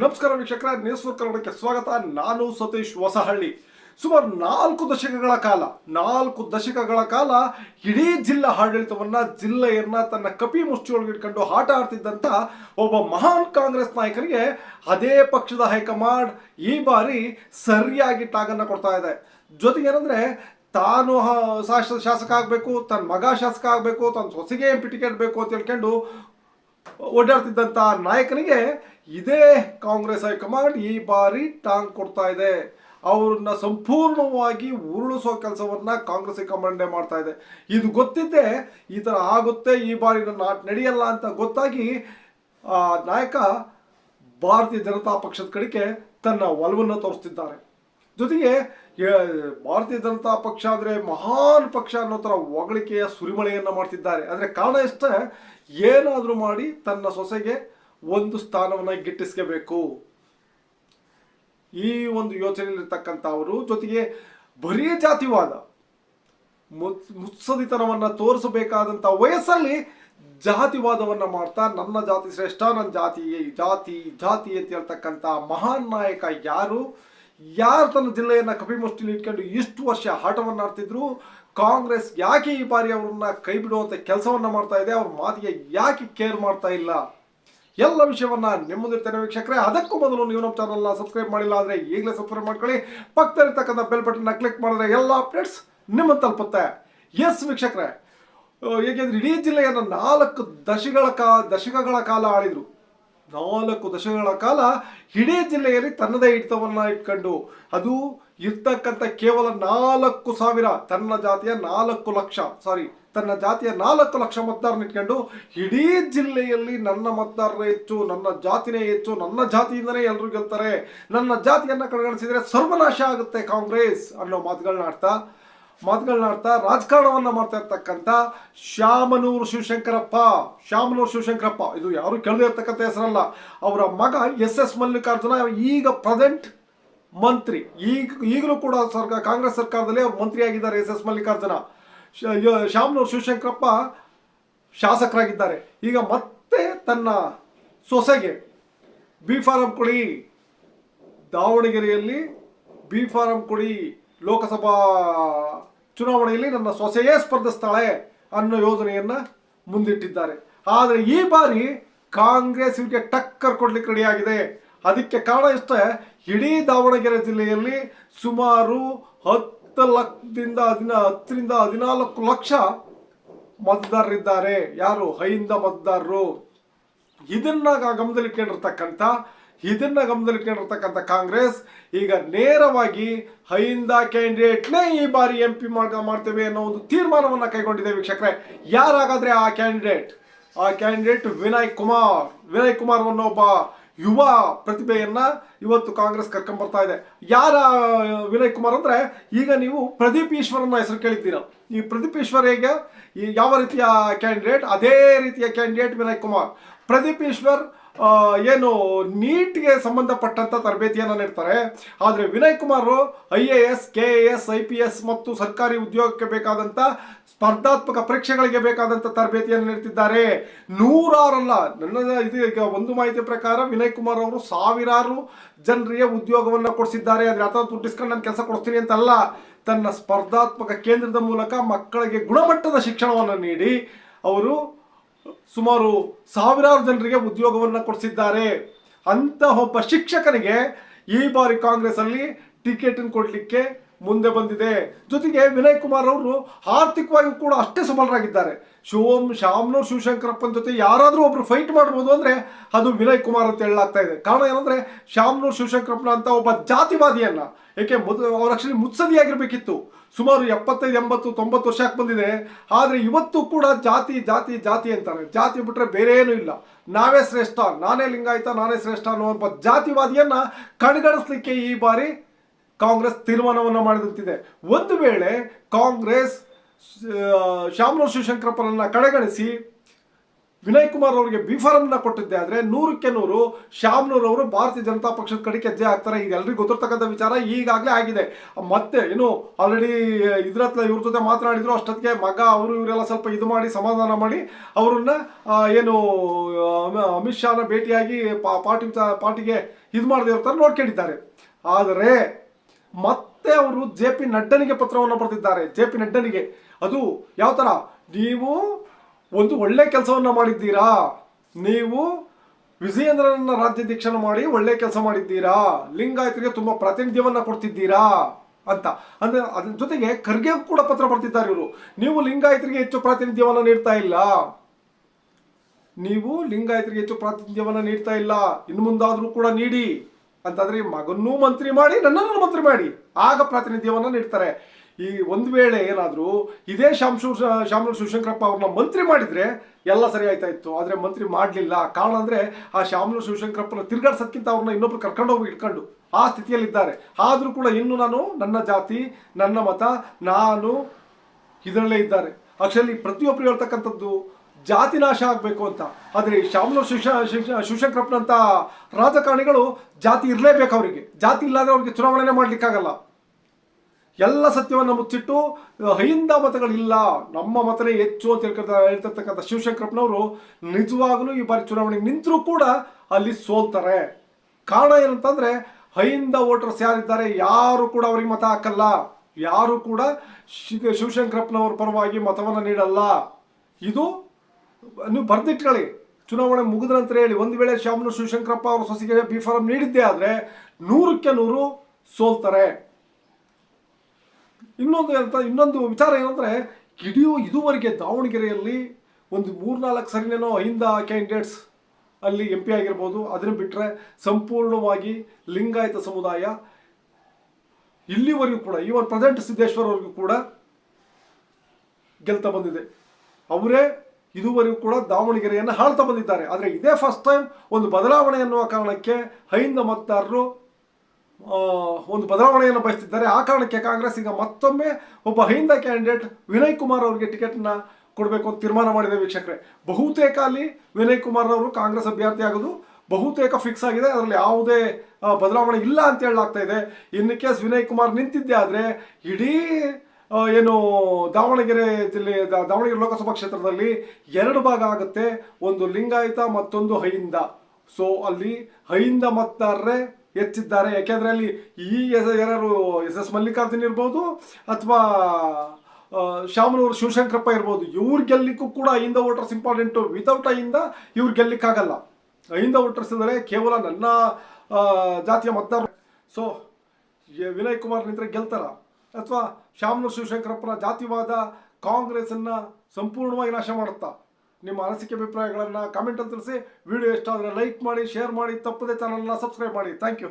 ನಮಸ್ಕಾರ ವೀಕ್ಷಕರ news four ಕನ್ನಡಕ್ಕೆ ಸ್ವಾಗತ. ನಾನು ಸತೀಶ್ ಹೊಸಹಳ್ಳಿ. ಸುಮಾರು ನಾಲ್ಕು ದಶಕಗಳ ಕಾಲ, ನಾಲ್ಕು ದಶಕಗಳ ಕಾಲ ಇಡೀ ಜಿಲ್ಲಾ ಆಡಳಿತವನ್ನ, ಜಿಲ್ಲೆಯನ್ನ ತನ್ನ ಕಪಿ ಮುಷ್ಟಿಯೊಳಗೆ ಇಟ್ಕೊಂಡು ಆಟ ಆಡ್ತಿದ್ದಂತ ಒಬ್ಬ ಮಹಾನ್ ಕಾಂಗ್ರೆಸ್ ನಾಯಕರಿಗೆ ಅದೇ ಪಕ್ಷದ ಹೈಕಮಾಂಡ್ ಈ ಬಾರಿ ಸರಿಯಾಗಿ ಟಾಗನ್ನ ಕೊಡ್ತಾ ಇದೆ. ಜೊತೆಗೆ ಏನಂದ್ರೆ, ತಾನು ಶಾಸಕ ಆಗಬೇಕು ತನ್ನ ಮಗ ಶಾಸಕ ಆಗಬೇಕು ತನ್ನ ಸೊಸೆಗೆ ಎಂ ಪಿ ಟಿಕೆಟ್ ಬೇಕು ಅಂತ ಹೇಳ್ಕೊಂಡು ಓಡಾಡ್ತಿದ್ದಂಥ ನಾಯಕನಿಗೆ ಇದೇ ಕಾಂಗ್ರೆಸ್ ಹೈಕಮಾಂಡ್ ಈ ಬಾರಿ ಟಾಂಗ್ ಕೊಡ್ತಾ ಇದೆ. ಅವ್ರನ್ನ ಸಂಪೂರ್ಣವಾಗಿ ಉರುಳಿಸೋ ಕೆಲಸವನ್ನ ಕಾಂಗ್ರೆಸ್ ಹೈಕಮಾಂಡೇ ಮಾಡ್ತಾ ಇದೆ. ಇದು ಗೊತ್ತಿದ್ದೆ ಈ ಥರ ಆಗುತ್ತೆ, ಈ ಬಾರಿ ನನ್ನ ಆಟ ನಡೆಯಲ್ಲ ಅಂತ ಗೊತ್ತಾಗಿ, ಆ ನಾಯಕ ಭಾರತೀಯ ಜನತಾ ಪಕ್ಷದ ಕಡೆಗೆ ತನ್ನ ಒಲವನ್ನು ತೋರಿಸ್ತಿದ್ದಾರೆ. ಜೊತೆಗೆ ಭಾರತೀಯ ಜನತಾ ಪಕ್ಷ ಅಂದರೆ ಮಹಾನ್ ಪಕ್ಷ ಅನ್ನೋ ಥರ ಹೊಗಳಿಕೆಯ ಸುರಿಮಳೆಯನ್ನು ಮಾಡ್ತಿದ್ದಾರೆ. ಅಂದರೆ ಕಾರಣ ಇಷ್ಟೇ ಏನಾದರೂ ಮಾಡಿ ತನ್ನ ಸೊಸೆಗೆ ಒಂದು ಸ್ಥಾನವನ್ನು ಗಿಟ್ಟಿಸ್ಕೋಬೇಕು. ಈ ಒಂದು ಯೋಚನೆಯಲ್ಲಿರ್ತಕ್ಕಂಥ ಅವರು ಜೊತೆಗೆ ಬರೀ ಜಾತಿವಾದ, ಮುತ್ ಮುತ್ಸದಿತನವನ್ನು ತೋರಿಸಬೇಕಾದಂಥ ವಯಸ್ಸಲ್ಲಿ ಜಾತಿವಾದವನ್ನು ಮಾಡ್ತಾ, ನನ್ನ ಜಾತಿ ಶ್ರೇಷ್ಠ, ನನ್ನ ಜಾತಿ ಜಾತಿ ಜಾತಿ ಅಂತ ಹೇಳ್ತಕ್ಕಂಥ ಮಹಾನ್ ನಾಯಕ ಯಾರು? ಯಾರು ತನ್ನ ಜಿಲ್ಲೆಯನ್ನು ಕಪಿಮುಷ್ಟಿಲಿ ಇಟ್ಕೊಂಡು ಇಷ್ಟು ವರ್ಷ ಆಟವನ್ನು ಆಡ್ತಿದ್ರು? ಕಾಂಗ್ರೆಸ್ ಯಾಕೆ ಈ ಬಾರಿ ಅವರನ್ನ ಕೈ ಬಿಡುವಂಥ ಕೆಲಸವನ್ನ ಮಾಡ್ತಾ ಇದೆ? ಅವ್ರ ಮಾತಿಗೆ ಯಾಕೆ ಕೇರ್ ಮಾಡ್ತಾ ಇಲ್ಲ? ಎಲ್ಲ ವಿಷಯವನ್ನ ನಿಮ್ಮದಿರ್ತೇನೆ ವೀಕ್ಷಕರೇ. ಅದಕ್ಕೂ ಮೊದಲು ನೀವು ನಮ್ಮ ಚಾನಲ್ನ ಸಬ್ಸ್ಕ್ರೈಬ್ ಮಾಡಿಲ್ಲ ಅಂದರೆ ಈಗಲೇ ಸಬ್ಸ್ಕ್ರೈಬ್ ಮಾಡ್ಕೊಳ್ಳಿ. ಪಕ್ಕದಲ್ಲಿರ್ತಕ್ಕಂಥ ಬೆಲ್ ಬಟನ್ನ ಕ್ಲಿಕ್ ಮಾಡಿದ್ರೆ ಎಲ್ಲ ಅಪ್ಡೇಟ್ಸ್ ನಿಮ್ಮ ತಲುಪುತ್ತೆ. ಎಸ್ ವೀಕ್ಷಕರೇ. ಏಕೆಂದರೆ ಇಡೀ ಜಿಲ್ಲೆಯನ್ನು ನಾಲ್ಕು ದಶಕಗಳ ಕಾ ದಶಕಗಳ ಕಾಲ ಆಳಿದ್ರು. ನಾಲ್ಕು ದಶಕಗಳ ಕಾಲ ಇಡೀ ಜಿಲ್ಲೆಯಲ್ಲಿ ತನ್ನದೇ ಹಿಡಿತವನ್ನ ಇಟ್ಕೊಂಡು, ಅದು ಇರ್ತಕ್ಕಂಥ ಕೇವಲ ನಾಲ್ಕು ಸಾವಿರ, ತನ್ನ ಜಾತಿಯ ನಾಲ್ಕು ಲಕ್ಷ ಸಾರಿ ತನ್ನ ಜಾತಿಯ ನಾಲ್ಕು ಲಕ್ಷ ಮತದಾರನ ಇಟ್ಕೊಂಡು ಇಡೀ ಜಿಲ್ಲೆಯಲ್ಲಿ ನನ್ನ ಮತದಾರರೇ ಹೆಚ್ಚು, ನನ್ನ ಜಾತಿನೇ ಹೆಚ್ಚು, ನನ್ನ ಜಾತಿಯಿಂದನೇ ಎಲ್ಲರೂ ಗೆಲ್ತಾರೆ, ನನ್ನ ಜಾತಿಯನ್ನ ಕಡೆಗಣಿಸಿದ್ರೆ ಸರ್ವನಾಶ ಆಗುತ್ತೆ ಕಾಂಗ್ರೆಸ್ ಅನ್ನೋ ಮಾತುಗಳನ್ನ ಆಡ್ತಾ ಮಾತುಗಳನ್ನ ಆಡ್ತಾ ರಾಜಕಾರಣವನ್ನ ಮಾಡ್ತಾ ಇರ್ತಕ್ಕಂಥ ಶ್ಯಾಮನೂರು ಶಿವಶಂಕರಪ್ಪ ಶ್ಯಾಮನೂರು ಶಿವಶಂಕರಪ್ಪ. ಇದು ಯಾರು ಕೇಳದೇ ಇರ್ತಕ್ಕಂಥ ಹೆಸರಲ್ಲ. ಅವರ ಮಗ ಎಸ್ ಎಸ್ ಮಲ್ಲಿಕಾರ್ಜುನ ಈಗ ಪ್ರೆಸೆಂಟ್ ಮಂತ್ರಿ. ಈಗ, ಈಗಲೂ ಕೂಡ ಸರ್ಕಾರ ಕಾಂಗ್ರೆಸ್ ಸರ್ಕಾರದಲ್ಲಿ ಅವರು ಮಂತ್ರಿ ಆಗಿದ್ದಾರೆ ಎಸ್ ಎಸ್ ಮಲ್ಲಿಕಾರ್ಜುನ. ಶ್ಯಾಮನೂರು ಶಿವಶಂಕರಪ್ಪ ಶಾಸಕರಾಗಿದ್ದಾರೆ. ಈಗ ಮತ್ತೆ ತನ್ನ ಸೊಸೆಗೆ ಬಿ ಫಾರಂ ಕೊಡಿ. ದಾವಣಗೆರೆಯಲ್ಲಿ ಬಿ ಫಾರಂ ಕೊಡಿ ಲೋಕಸಭಾ ಚುನಾವಣೆಯಲ್ಲಿ ನನ್ನ ಸೊಸೆಯೇ ಸ್ಪರ್ಧಿಸ್ತಾಳೆ ಅನ್ನೋ ಯೋಜನೆಯನ್ನು ಮುಂದಿಟ್ಟಿದ್ದಾರೆ. ಆದರೆ ಈ ಬಾರಿ ಕಾಂಗ್ರೆಸ್ ಇವರಿಗೆ ಟಕ್ಕರ್ ಕೊಡ್ಲಿಕ್ಕೆ ರೆಡಿಯಾಗಿದೆ. ಅದಕ್ಕೆ ಕಾರಣ ಇಷ್ಟೇ, ಇಡೀ ದಾವಣಗೆರೆ ಜಿಲ್ಲೆಯಲ್ಲಿ ಸುಮಾರು ಹತ್ತು ಲಕ್ಷದಿಂದ ಹದಿನ, ಹತ್ತರಿಂದ ಹದಿನಾಲ್ಕು ಲಕ್ಷ ಮತದಾರರಿದ್ದಾರೆ. ಯಾರು? ಹೈಂದ ಮತದಾರರು. ಇದನ್ನ ಗಮನದಲ್ಲಿ ಗಮನದಲ್ಲಿಟ್ಕೊಂಡಿರ್ತಕ್ಕಂಥ ಇದನ್ನ ಗಮನದಲ್ಲಿಟ್ಕೊಂಡಿರ್ತಕ್ಕಂಥ ಕಾಂಗ್ರೆಸ್ ಈಗ ನೇರವಾಗಿ ಹೈಂದ ಕ್ಯಾಂಡಿಡೇಟ್ನೇ ಈ ಬಾರಿ ಎಂ ಪಿ ಮಾಡ್ತೇವೆ ಅನ್ನೋ ಒಂದು ತೀರ್ಮಾನವನ್ನು ಕೈಗೊಂಡಿದೆ ವೀಕ್ಷಕರೇ. ಯಾರಾಗಾದ್ರೆ ಆ ಕ್ಯಾಂಡಿಡೇಟ್? ಆ ಕ್ಯಾಂಡಿಡೇಟ್ ವಿನಯ್ ಕುಮಾರ್. ವಿನಯ್ ಕುಮಾರ್ ಅನ್ನೋ ಒಬ್ಬ ಯುವ ಪ್ರತಿಭೆಯನ್ನ ಇವತ್ತು ಕಾಂಗ್ರೆಸ್ ಕರ್ಕೊಂಡ್ ಬರ್ತಾ ಇದೆ. ಯಾರ, ವಿನಯ್ ಕುಮಾರ್ ಅಂದ್ರೆ ಈಗ ನೀವು ಪ್ರದೀಪ್ ಈಶ್ವರನ ಹೆಸರು ಕೇಳಿದ್ದೀರ. ಈ ಪ್ರದೀಪ್ ಈಶ್ವರ್ ಹೇಗೆ? ಯಾವ ರೀತಿಯ ಕ್ಯಾಂಡಿಡೇಟ್? ಅದೇ ರೀತಿಯ ಕ್ಯಾಂಡಿಡೇಟ್ ವಿನಯ್ ಕುಮಾರ್. ಪ್ರದೀಪ್ ಈಶ್ವರ್ ಏನು ನೀಟ್ಗೆ ಸಂಬಂಧಪಟ್ಟಂತ ತರಬೇತಿಯನ್ನು ನೀಡ್ತಾರೆ. ಆದರೆ Vinay Kumar I A S, K A S, I P S ಮತ್ತು ಸರ್ಕಾರಿ ಉದ್ಯೋಗಕ್ಕೆ ಬೇಕಾದಂತ ಸ್ಪರ್ಧಾತ್ಮಕ ಪರೀಕ್ಷೆಗಳಿಗೆ ಬೇಕಾದಂತ ತರಬೇತಿಯನ್ನು ನೀಡ್ತಿದ್ದಾರೆ. ನೂರಾರಲ್ಲ, ನನ್ನ ಇದು ಈಗ ಒಂದು ಮಾಹಿತಿ ಪ್ರಕಾರ ವಿನಯ್ ಕುಮಾರ್ ಅವರು ಸಾವಿರಾರು ಜನರಿಗೆ ಉದ್ಯೋಗವನ್ನು ಕೊಡಿಸಿದ್ದಾರೆ. ಅದ್ರ ಅಥವಾ ದುಡ್ಡಿಸ್ಕೊಂಡು ನಾನು ಕೆಲಸ ಕೊಡಿಸ್ತೀನಿ ಅಂತಲ್ಲ. ತನ್ನ ಸ್ಪರ್ಧಾತ್ಮಕ ಕೇಂದ್ರದ ಮೂಲಕ ಮಕ್ಕಳಿಗೆ ಗುಣಮಟ್ಟದ ಶಿಕ್ಷಣವನ್ನು ನೀಡಿ, ಅವರು ಸುಮಾರು ಸಾವಿರಾರು ಜನರಿಗೆ ಉದ್ಯೋಗವನ್ನು ಕೊಡಿಸಿದ್ದಾರೆ ಅಂತ ಒಬ್ಬ ಶಿಕ್ಷಕನಿಗೆ ಈ ಬಾರಿ ಕಾಂಗ್ರೆಸ್ ಅಲ್ಲಿ ಟಿಕೆಟ್ ಕೊಡಲಿಕ್ಕೆ ಮುಂದೆ ಬಂದಿದೆ. ಜೊತೆಗೆ ವಿನಯ್ ಕುಮಾರ್ ಅವರು ಆರ್ಥಿಕವಾಗಿ ಕೂಡ ಅಷ್ಟೇ ಸಬಲರಾಗಿದ್ದಾರೆ ಶಿವಂ ಶ್ಯಾಮ್ನೂರ್ ಶಿವಶಂಕರಪ್ಪನ ಜೊತೆ ಯಾರಾದರೂ ಒಬ್ರು ಫೈಟ್ ಮಾಡ್ಬೋದು ಅಂದರೆ ಅದು ವಿನಯ್ ಕುಮಾರ್ ಅಂತ ಹೇಳಲಾಗ್ತಾ ಇದೆ. ಕಾರಣ ಏನಂದರೆ ಶ್ಯಾಮ್ನೂರ್ ಶಿವಶಂಕರಪ್ಪನ ಅಂತ ಒಬ್ಬ ಜಾತಿವಾದಿಯನ್ನ, ಏಕೆ ಮೊದಲು ಅವ್ರು ಆಕ್ಚುಲಿ ಮುತ್ಸದಿಯಾಗಿರ್ಬೇಕಿತ್ತು. ಸುಮಾರು ಎಪ್ಪತ್ತೈದು, ಎಂಬತ್ತು, ತೊಂಬತ್ತು ವರ್ಷಕ್ಕೆ ಬಂದಿದೆ. ಆದರೆ ಇವತ್ತು ಕೂಡ ಜಾತಿ ಜಾತಿ ಜಾತಿ ಅಂತಾರೆ. ಜಾತಿ ಬಿಟ್ಟರೆ ಬೇರೆ ಏನೂ ಇಲ್ಲ. ನಾವೇ ಶ್ರೇಷ್ಠ, ನಾನೇ ಲಿಂಗಾಯತ, ನಾನೇ ಶ್ರೇಷ್ಠ ಅನ್ನೋ ಒಬ್ಬ ಜಾತಿವಾದಿಯನ್ನು ಕಣ್ಗಣಿಸ್ಲಿಕ್ಕೆ ಈ ಬಾರಿ ಕಾಂಗ್ರೆಸ್ ತೀರ್ಮಾನವನ್ನು ಮಾಡಿದಂತಿದೆ. ಒಂದು ವೇಳೆ ಕಾಂಗ್ರೆಸ್ ಶಾಮನೂರ್ ಶಿವಶಂಕರಪ್ಪರನ್ನು ಕಡೆಗಣಿಸಿ, ವಿನಯ್ ಕುಮಾರ್ ಅವರಿಗೆ ಬಿ ಫಾರಮ್ನ ಕೊಟ್ಟಿದ್ದೆ ಆದರೆ ನೂರಕ್ಕೆ ನೂರು ಶ್ಯಾಮ್ನೂರ್ ಅವರು ಭಾರತೀಯ ಜನತಾ ಪಕ್ಷದ ಕಡೆಗೆ ಹೆಜ್ಜೆ ಹಾಕ್ತಾರೆ ಈಗ ಎಲ್ರಿಗೂ ಗೊತ್ತಿರ್ತಕ್ಕಂಥ ವಿಚಾರ ಈಗಾಗಲೇ ಆಗಿದೆ. ಮತ್ತೆ ಏನು ಆಲ್ರೆಡಿ ಇದ್ರ ಹತ್ರ ಇವ್ರ ಜೊತೆ ಮಾತನಾಡಿದ್ರು, ಅಷ್ಟೊತ್ತಿಗೆ ಮಗ, ಅವರು ಇವರೆಲ್ಲ ಸ್ವಲ್ಪ ಇದು ಮಾಡಿ, ಸಮಾಧಾನ ಮಾಡಿ, ಅವರನ್ನ ಏನು ಅಮಿತ್ ಶಾನ ಭೇಟಿಯಾಗಿ ಪಾರ್ಟಿ ಪಾರ್ಟಿಗೆ ಇದು ಮಾಡದೇ ಇರ್ತಾರೆ ನೋಡ್ಕೊಂಡಿದ್ದಾರೆ. ಆದರೆ ಮತ್ತೆ ಅವರು ಜೆ ಪಿ ನಡ್ಡನಿಗೆ ಪತ್ರವನ್ನು ಬರೆದಿದ್ದಾರೆ. ಜೆ ಪಿ ನಡ್ಡನಿಗೆ ಅದು ಯಾವ ಥರ ನೀವು ಒಂದು ಒಳ್ಳೆ ಕೆಲಸವನ್ನ ಮಾಡಿದ್ದೀರಾ? ನೀವು ವಿಜಯೇಂದ್ರನ ರಾಜ್ಯಾಧ್ಯಕ್ಷನ ಮಾಡಿ ಒಳ್ಳೆ ಕೆಲಸ ಮಾಡಿದ್ದೀರಾ? ಲಿಂಗಾಯತರಿಗೆ ತುಂಬಾ ಪ್ರಾತಿನಿಧ್ಯವನ್ನು ಕೊಡ್ತಿದ್ದೀರಾ? ಅಂತ. ಅಂದ್ರೆ ಅದ್ರ ಜೊತೆಗೆ ಖರ್ಗೆ ಕೂಡ ಪತ್ರ ಬರ್ತಿದ್ದಾರೆ ಇವರು. ನೀವು ಲಿಂಗಾಯತರಿಗೆ ಹೆಚ್ಚು ಪ್ರಾತಿನಿಧ್ಯವನ್ನು ನೀಡ್ತಾ ಇಲ್ಲ. ನೀವು ಲಿಂಗಾಯತರಿಗೆ ಹೆಚ್ಚು ಪ್ರಾತಿನಿಧ್ಯವನ್ನು ನೀಡ್ತಾ ಇಲ್ಲ. ಇನ್ನು ಮುಂದಾದರೂ ಕೂಡ ನೀಡಿ. ಅಂತಂದ್ರೆ ಈ ಮಗನ್ನೂ ಮಂತ್ರಿ ಮಾಡಿ, ನನ್ನನ್ನು ಮಂತ್ರಿ ಮಾಡಿ. ಆಗ ಪ್ರಾತಿನಿಧ್ಯವನ್ನು ನೀಡ್ತಾರೆ. ಈ ಒಂದು ವೇಳೆ ಏನಾದರೂ ಇದೇ ಶಿವ ಶ್ಯಾಮಲ ಶಿವಶಂಕರಪ್ಪ ಅವ್ರನ್ನ ಮಂತ್ರಿ ಮಾಡಿದ್ರೆ ಎಲ್ಲ ಸರಿ ಆಯ್ತಾ ಇತ್ತು. ಆದರೆ ಮಂತ್ರಿ ಮಾಡಲಿಲ್ಲ. ಕಾರಣ ಅಂದರೆ ಆ ಶ್ಯಾಮಲ ಶಿವಶಂಕರಪ್ಪನ ತಿರ್ಗಾಡ್ಸೋದ್ಕಿಂತ ಅವ್ರನ್ನ ಇನ್ನೊಬ್ರು ಕರ್ಕೊಂಡು ಹೋಗಿ ಇಟ್ಕೊಂಡು ಆ ಸ್ಥಿತಿಯಲ್ಲಿದ್ದಾರೆ. ಆದರೂ ಕೂಡ ಇನ್ನು ನಾನು ನನ್ನ ಜಾತಿ, ನನ್ನ ಮತ, ನಾನು ಇದರಲ್ಲೇ ಇದ್ದಾರೆ. ಆಕ್ಚುಲಿ ಪ್ರತಿಯೊಬ್ಬರು ಹೇಳ್ತಕ್ಕಂಥದ್ದು ಜಾತಿ ನಾಶ ಆಗಬೇಕು ಅಂತ. ಆದರೆ ಈ ಶ್ಯಾಮಲ ಶಿಕ್ಷ ಶಿವಶಂಕರಪ್ಪನಂತ ರಾಜಕಾರಣಿಗಳು ಜಾತಿ ಇರಲೇಬೇಕು ಅವರಿಗೆ. ಜಾತಿ ಇಲ್ಲಾಂದರೆ ಅವ್ರಿಗೆ ಚುನಾವಣೆ ಮಾಡಲಿಕ್ಕಾಗಲ್ಲ. ಎಲ್ಲ ಸತ್ಯವನ್ನು ಮುಚ್ಚಿಟ್ಟು ಹೈಂದ ಮತಗಳಿಲ್ಲ, ನಮ್ಮ ಮತನೇ ಹೆಚ್ಚು ಅಂತ ಹೇಳ್ತಿರ್ತಕ್ಕಂಥ ಶಿವಶಂಕರಪ್ಪನವರು ನಿಜವಾಗಲೂ ಈ ಬಾರಿ ಚುನಾವಣೆಗೆ ನಿಂತರೂ ಕೂಡ ಅಲ್ಲಿ ಸೋಲ್ತಾರೆ. ಕಾರಣ ಏನಂತಂದ್ರೆ ಹೈಂದ ವೋಟರ್ಸ್ ಯಾರಿದ್ದಾರೆ ಯಾರು ಕೂಡ ಅವರಿಗೆ ಮತ ಹಾಕಲ್ಲ. ಯಾರು ಕೂಡ ಶಿವಶಂಕರಪ್ಪನವರ ಪರವಾಗಿ ಮತವನ್ನು ನೀಡಲ್ಲ. ಇದು ನೀವು ಬರ್ದಿಟ್ಕೊಳ್ಳಿ. ಚುನಾವಣೆ ಮುಗಿದ ನಂತರ ಹೇಳಿ, ಒಂದು ವೇಳೆ ಶ್ಯಾಮನು ಶಿವಶಂಕರಪ್ಪ ಅವರ ಸೊಸೆಗೆ ಬಿ ಫಾರಂ ನೀಡಿದ್ದೇ ಆದರೆ ನೂರಕ್ಕೆ ನೂರು ಸೋಲ್ತಾರೆ. ಇನ್ನೊಂದು ಅಂತ ಇನ್ನೊಂದು ವಿಚಾರ ಏನಂದ್ರೆ ಇಡೀ ಇದುವರೆಗೆ ದಾವಣಗೆರೆಯಲ್ಲಿ ಒಂದು ಮೂರ್ನಾಲ್ಕು ಸರಿನೇನೋ ಐಂದ ಕ್ಯಾಂಡಿಡೇಟ್ಸ್ ಅಲ್ಲಿ ಎಂ ಪಿ ಆಗಿರ್ಬೋದು. ಅದನ್ನು ಬಿಟ್ಟರೆ ಸಂಪೂರ್ಣವಾಗಿ ಲಿಂಗಾಯತ ಸಮುದಾಯ ಇಲ್ಲಿವರೆಗೂ ಕೂಡ, ಈವನ್ ಪ್ರೆಸೆಂಟ್ ಸಿದ್ದೇಶ್ವರವರೆಗೂ ಕೂಡ ಗೆಲ್ತಾ ಬಂದಿದೆ. ಅವರೇ ಇದುವರೆಗೂ ಕೂಡ ದಾವಣಗೆರೆಯನ್ನು ಹಾಳ್ತಾ ಬಂದಿದ್ದಾರೆ. ಆದರೆ ಇದೇ ಫಸ್ಟ್ ಟೈಮ್ ಒಂದು ಬದಲಾವಣೆ ಎನ್ನುವ ಕಾರಣಕ್ಕೆ ಹೈಂದ ಮತದಾರರು ಒಂದು ಬದಲಾವಣೆಯನ್ನು ಬಯಸ್ತಿದ್ದಾರೆ. ಆ ಕಾರಣಕ್ಕೆ ಕಾಂಗ್ರೆಸ್ ಈಗ ಮತ್ತೊಮ್ಮೆ ಒಬ್ಬ ಹೈಂದ ಕ್ಯಾಂಡಿಡೇಟ್ ವಿನಯ್ ಕುಮಾರ್ ಅವರಿಗೆ ಟಿಕೆಟ್ನ ಕೊಡಬೇಕು ಅಂತ ತೀರ್ಮಾನ ಮಾಡಿದೆ ವೀಕ್ಷಕರೇ. ಬಹುತೇಕ ಅಲ್ಲಿ ವಿನಯ್ ಕುಮಾರ್ ಅವರು ಕಾಂಗ್ರೆಸ್ ಅಭ್ಯರ್ಥಿ ಆಗೋದು ಬಹುತೇಕ ಫಿಕ್ಸ್ ಆಗಿದೆ. ಅದರಲ್ಲಿ ಯಾವುದೇ ಬದಲಾವಣೆ ಇಲ್ಲ ಅಂತ ಹೇಳಲಾಗ್ತಾ ಇದೆ. ಇನ್ ಕೇಸ್ ವಿನಯ್ ಕುಮಾರ್ ನಿಂತಿದ್ದೆ ಆದರೆ ಇಡೀ ಏನು, ದಾವಣಗೆರೆ ಜಿಲ್ಲೆ ದಾವಣಗೆರೆ ಲೋಕಸಭಾ ಕ್ಷೇತ್ರದಲ್ಲಿ ಎರಡು ಭಾಗ ಆಗುತ್ತೆ. ಒಂದು ಲಿಂಗಾಯತ, ಮತ್ತೊಂದು ಹೈಂದ. ಸೊ ಅಲ್ಲಿ ಹೈಂದ ಮತದಾರರೇ ಹೆಚ್ಚಿದ್ದಾರೆ. ಯಾಕೆಂದ್ರೆ ಅಲ್ಲಿ ಈ ಯಾರು ಎಸ್ ಎಸ್ ಮಲ್ಲಿಕಾರ್ಜುನ್ ಇರ್ಬೋದು, ಅಥವಾ ಶಾಮನೂರು ಶಿವಶಂಕರಪ್ಪ ಇರ್ಬೋದು, ಇವ್ರು ಗೆಲ್ಲಿಕ್ಕೂ ಕೂಡ Ahinda voters important without Ahinda ಇವ್ರು ಗೆಲ್ಲಿಕ್ಕಾಗಲ್ಲ. ಅಹಿಂದ ವೋಟರ್ಸ್ ಅಂದರೆ ಕೇವಲ ನನ್ನ ಜಾತಿಯ ಮತದಾರರು. ಸೊ ವಿನಯ್ ಕುಮಾರ್ ನಿಂತರೆ ಗೆಲ್ತಾರ? ಅಥವಾ ಶ್ಯಾಮನ ಶಿವಶಂಕರಪ್ಪನ ಜಾತಿವಾದ ಕಾಂಗ್ರೆಸ್ಸನ್ನು ಸಂಪೂರ್ಣವಾಗಿ ನಾಶ ಮಾಡುತ್ತಾ? ನಿಮ್ಮ ಅನಿಸಿಕೆ ಅಭಿಪ್ರಾಯಗಳನ್ನು ಅಂತ ತಿಳಿಸಿ. ವಿಡಿಯೋ ಇಷ್ಟ ಆದರೆ ಲೈಕ್ ಮಾಡಿ ಶೇರ್ ಮಾಡಿ. ತಪ್ಪದೆ ಚಾನಲ್ನ ಸಬ್ಸ್ಕ್ರೈಬ್ ಮಾಡಿ. Thank you